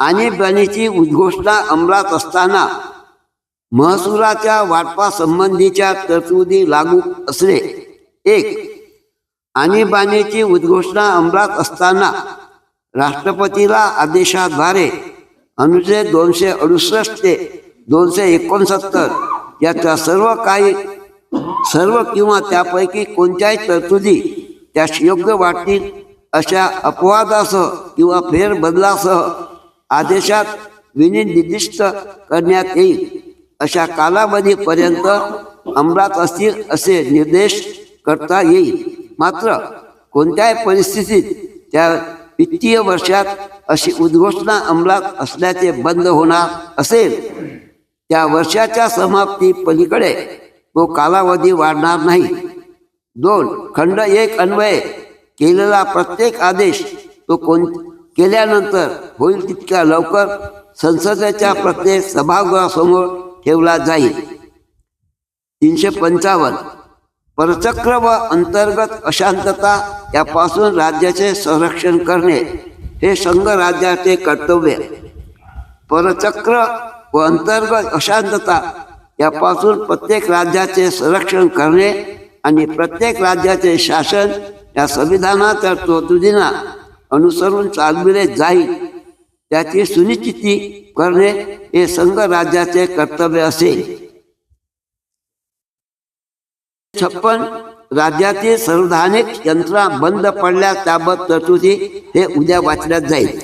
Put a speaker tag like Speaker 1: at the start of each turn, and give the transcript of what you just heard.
Speaker 1: आणीबाणीची उद्घोषणा अंमलात असताना महसुलाच्या वाटपासंबंधीच्या तरतुदी लागू असणे. एक आणीबाणीची उद्घोषणा अंमलात असताना राष्ट्रपतीला आदेशाद्वारे अनुच्छेद दोनशे अडुसष्ट ते दोनशे एकोणसत्तर याच्या सर्व काही सर्व किंवा त्यापैकी कोणत्याही तरतुदी त्यास योग्य वाटतील अशा अपवादासह किंवा फेरबदलासह आदेशात विनिर्दिष्ट करण्यात येईल. अशा कालावधीपर्यंत अंमलात असतील असे निर्देश करता येईल. मात्र कोणत्याही परिस्थितीत त्या वित्तीय वर्षात अशी उद्घोषणा अंमलात असल्याचे बंद होणार असेल. त्या वर्षाच्या समाप्ती पलीकडे तो कालावधी वाढणार नाही. दोन खंड एक अन्वये केलेला प्रत्येक आदेश तो कोण केल्यानंतर होईल तितक्या लवकर संसदेच्या प्रत्येक सभागृहासमोर ठेवला जाईल. तीनशे पंचावन्न. परचक्र व अंतर्गत अशांतता यापासून राज्याचे संरक्षण करणे हे संघ राज्याचे कर्तव्य. परचक्र व अंतर्गत अशांतता यापासून प्रत्येक राज्याचे संरक्षण करणे आणि प्रत्येक राज्याचे शासन या संविधानाच्या तरतुदींना अनुसरून चालविले जाईल. त्याची सुनिश्चिती करणे हे संघ राज्याचे कर्तव्य असेल. छप्पन राज्यातील संवैधानिक यंत्रणा बंद पडल्यास त्याबद्दल तरतुदी हे उद्या वाचल्यात जाईल.